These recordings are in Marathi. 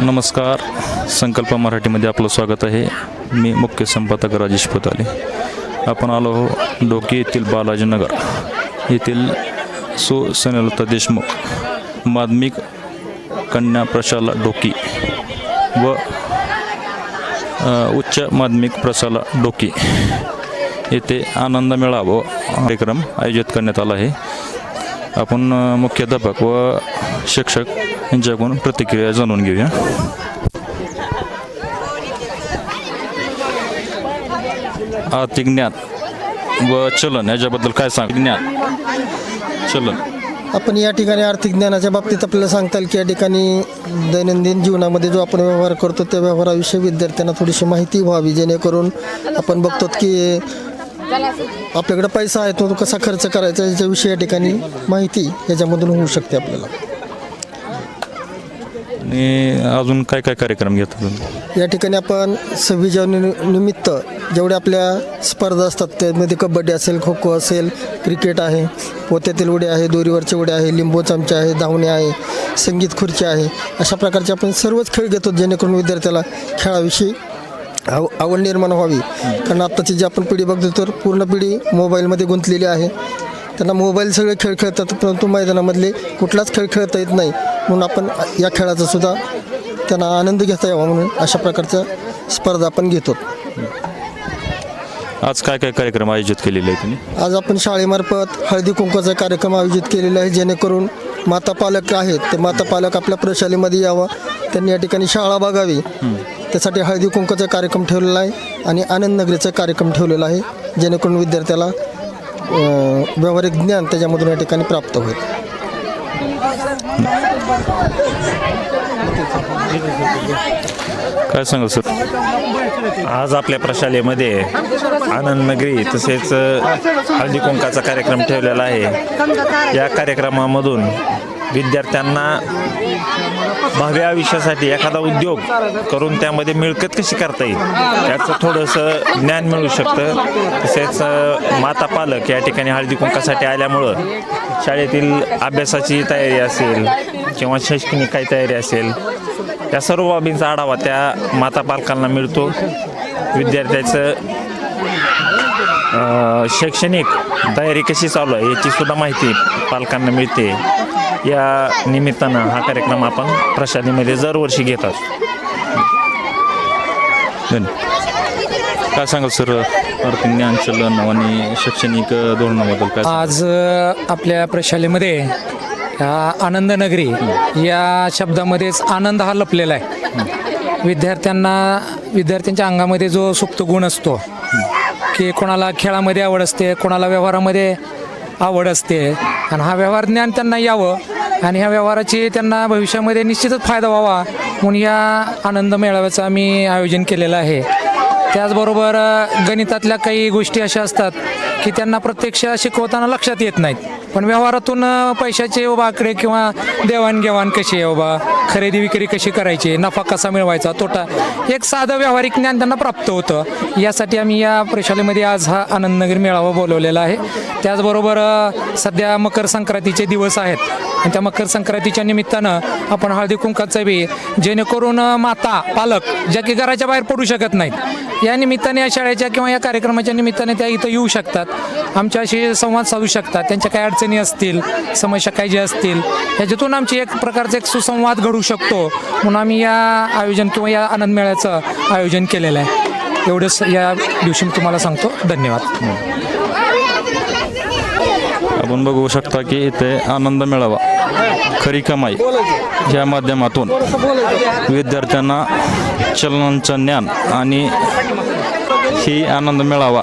नमस्कार. संकल्प मराठीमध्ये आपलं स्वागत आहे. मी मुख्य संपादक राजेश पुताले आपण आलो आहो डोकी येथील बालाजीनगर येथील सुसनलता देशमुख माध्यमिक कन्या प्रशाला डोकी व उच्च माध्यमिक प्रशाला डोकी येथे आनंद मेळावा कार्यक्रम आयोजित करण्यात आला आहे. आपण मुख्याध्यापक व शिक्षक यांच्याकडून प्रतिक्रिया जाणून घेऊया. आर्थिक ज्ञान व चलन याच्याबद्दल काय सांग? ज्ञान चलन. आपण या ठिकाणी आर्थिक ज्ञानाच्या बाबतीत आपल्याला सांगता येईल की या ठिकाणी दैनंदिन जीवनामध्ये जो आपण व्यवहार करतो त्या व्यवहाराविषयी विद्यार्थ्यांना थोडीशी माहिती व्हावी जेणेकरून आपण बघतो की आपल्याकडे पैसा आहे तो कसा खर्च करायचा याच्याविषयी या ठिकाणी माहिती याच्यामधून होऊ शकते आपल्याला. आणि अजून काय काय कार्यक्रम घेतात तुम्ही? या ठिकाणी आपण सव्वीस जानेवारी निमित्त जेवढ्या आपल्या स्पर्धा असतात त्यामध्ये कबड्डी असेल खो खो असेल क्रिकेट आहे पोत्यातील उड्या आहे दोरीवरचे उड्या आहे लिंबू चमचे आहे धावणे आहे संगीत खुर्ची आहे अशा प्रकारचे आपण सर्वच खेळ घेतो जेणेकरून विद्यार्थ्याला खेळाविषयी आव आवड निर्माण व्हावी. कारण आत्ताची जी आपण पिढी बघतो तर पूर्ण पिढी मोबाईलमध्ये गुंतलेली आहे. त्यांना मोबाईल सगळे खेळ खेळतात परंतु मैदानामधले कुठलाच खेळ खेळता येत नाही. म्हणून आपण या खेळाचा सुद्धा त्यांना आनंद घेता यावा म्हणून अशा प्रकारच्या स्पर्धा आपण घेतो. आज काय काय कार्यक्रम आयोजित केलेले आहे तुम्ही? आज आपण शाळेमार्फत हळदी कुंकवाचा कार्यक्रम आयोजित केलेला आहे जेणेकरून माता पालक आहेत. ते माता पालक आपल्या प्रशालेमध्ये यावं. त्यांनी या ठिकाणी शाळा बघावी. त्यासाठी हळदी कुंकवाचा कार्यक्रम ठेवलेला आहे आणि आनंद नगरीचा कार्यक्रम ठेवलेला आहे जेणेकरून विद्यार्थ्याला व्यावहारिक ज्ञान त्याच्यामधून या ठिकाणी प्राप्त होईल. काय सांगाल सर? आज आपल्या प्रशालेमध्ये आनंद नगरी तसेच हळदी कुंकाचा कार्यक्रम ठेवलेला आहे. या कार्यक्रमामधून विद्यार्थ्यांना भाव्या आयुष्यासाठी एखादा उद्योग करून त्यामध्ये मिळकत कशी करता येईल? याचं थोडंसं ज्ञान मिळू शकतं. तसेच माता पालक या ठिकाणी हळदी कुंकासाठी आल्यामुळं शाळेतील अभ्यासाची तयारी असेल किंवा शैक्षणिक काही तयारी असेल त्या सर्व बाबींचा आढावा त्या माता पालकांना मिळतो. विद्यार्थ्याचं शैक्षणिक तयारी कशी चालू आहे याची सुद्धा माहिती पालकांना मिळते. या निमित्तानं हा कार्यक्रम आपण प्रशालेमध्ये दरवर्षी घेत असतो काय सांगाल सर? आर्थिक ज्ञान चलन आणि शैक्षणिक धोरणाबद्दल काय? आज आपल्या प्रशालेमध्ये ह्या आनंद नगरी या शब्दामध्येच आनंद हा लपलेला आहे. विद्यार्थ्यांना विद्यार्थ्यांच्या अंगामध्ये जो सुप्त गुण असतो की कोणाला खेळामध्ये आवड असते कोणाला व्यवहारामध्ये आवड असते आणि हा व्यवहार ज्ञान त्यांना यावं आणि ह्या व्यवहाराची त्यांना भविष्यामध्ये निश्चितच फायदा व्हावा म्हणून या आनंद मेळाव्याचं आम्ही आयोजन केलेलं आहे. त्याचबरोबर गणितातल्या काही गोष्टी अशा असतात की त्यांना प्रत्यक्ष शिकवताना लक्षात येत नाहीत. पण व्यवहारातून पैशाचे बाबा आकडे किंवा देवाणघेवाण कशी आहे बाबा? खरेदी विक्री कशी करायची नफा कसा मिळवायचा तोटा एक साधं व्यावहारिक ज्ञान त्यांना प्राप्त होतं. यासाठी आम्ही या प्रशालेमध्ये आज हा आनंदनगर मेळावा बोलवलेला आहे. त्याचबरोबर सध्या मकर संक्रांतीचे दिवस आहेत. आणि त्या मकर संक्रांतीच्या निमित्तानं आपण हळदी कुंकाचं बी जेणेकरून माता पालक ज्या की घराच्या बाहेर पडू शकत नाहीत या निमित्ताने या शाळेच्या किंवा या कार्यक्रमाच्या निमित्ताने त्या इथं येऊ शकतात. आमच्याशी संवाद साधू शकतात. त्यांच्या काय अडचणी असतील समस्या काय ज्या असतील ह्याच्यातून आमची एक प्रकारचा एक सुसंवाद घडू शकतो. म्हणून आम्ही या आयोजन किंवा या आनंद मेळ्याचं आयोजन केलेलं आहे. एवढंच या दिवशी मी तुम्हाला सांगतो. धन्यवाद. आपण बघू शकता की इथे आनंद मिळावा खरी कमाई या माध्यमातून विद्यार्थ्यांना चलनांचं ज्ञान आणि ही आनंद मेळावा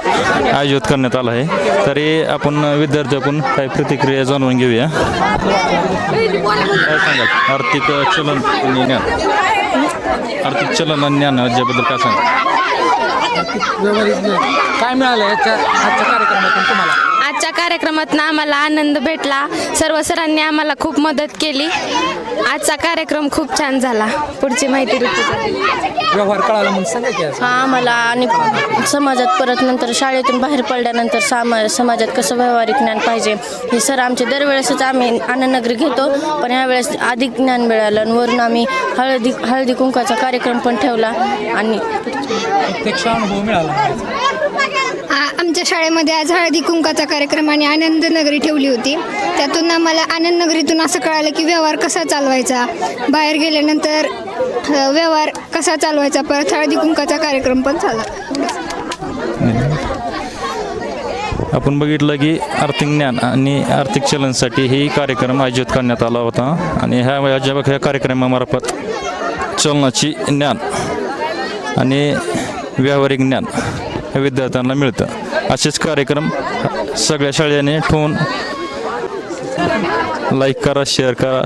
आयोजित करण्यात आला आहे. तरी आपण विद्यार्थ्याकडून काही प्रतिक्रिया जाणून घेऊया. काय सांगाल? आर्थिक चलन आणि ज्ञान. आर्थिक चलन आणि ज्ञान याबद्दल काय सांगाल? काय मिळालं याच्या आजच्या कार्यक्रमातून तुम्हाला? आजच्या कार्यक्रमात आम्हाला आनंद भेटला. सर्व सरांनी आम्हाला खूप मदत केली. आजचा कार्यक्रम खूप छान झाला. पुढची माहिती व्यवहार कळाला म्हणून सांगा की आज. हा आम्हाला आणि समाजात परत नंतर शाळेतून बाहेर पडल्यानंतर सामा समाजात कसं व्यावहारिक ज्ञान पाहिजे हे सर आमचे दरवेळेसच आम्ही आनंदनगरी घेतो. पण ह्यावेळेस अधिक ज्ञान मिळालं आणि वरून आम्ही हळदी हळदी कुंकाचा कार्यक्रम पण ठेवला आणि प्रत्यक्ष अनुभव मिळाला. आमच्या शाळेमध्ये आज हळदी कुंकाचा कार्यक्रम आणि आनंद नगरी ठेवली होती. त्यातून आम्हाला आनंद नगरीतून असं कळालं की व्यवहार कसा चालवायचा. बाहेर गेल्यानंतर व्यवहार कसा चालवायचा परत हळदी कुंकाचा कार्यक्रम पण झाला. आपण बघितलं की आर्थिक ज्ञान आणि आर्थिक चलनसाठी ही कार्यक्रम आयोजित करण्यात आला होता. आणि ह्या ह्या ह्या कार्यक्रमामार्फत चलनाची ज्ञान आणि व्यावहारिक ज्ञान विद्यार्थ्यांना मिळतं. असेच कार्यक्रम सगळ्या शाळेने ठेवून लाईक करा शेअर करा.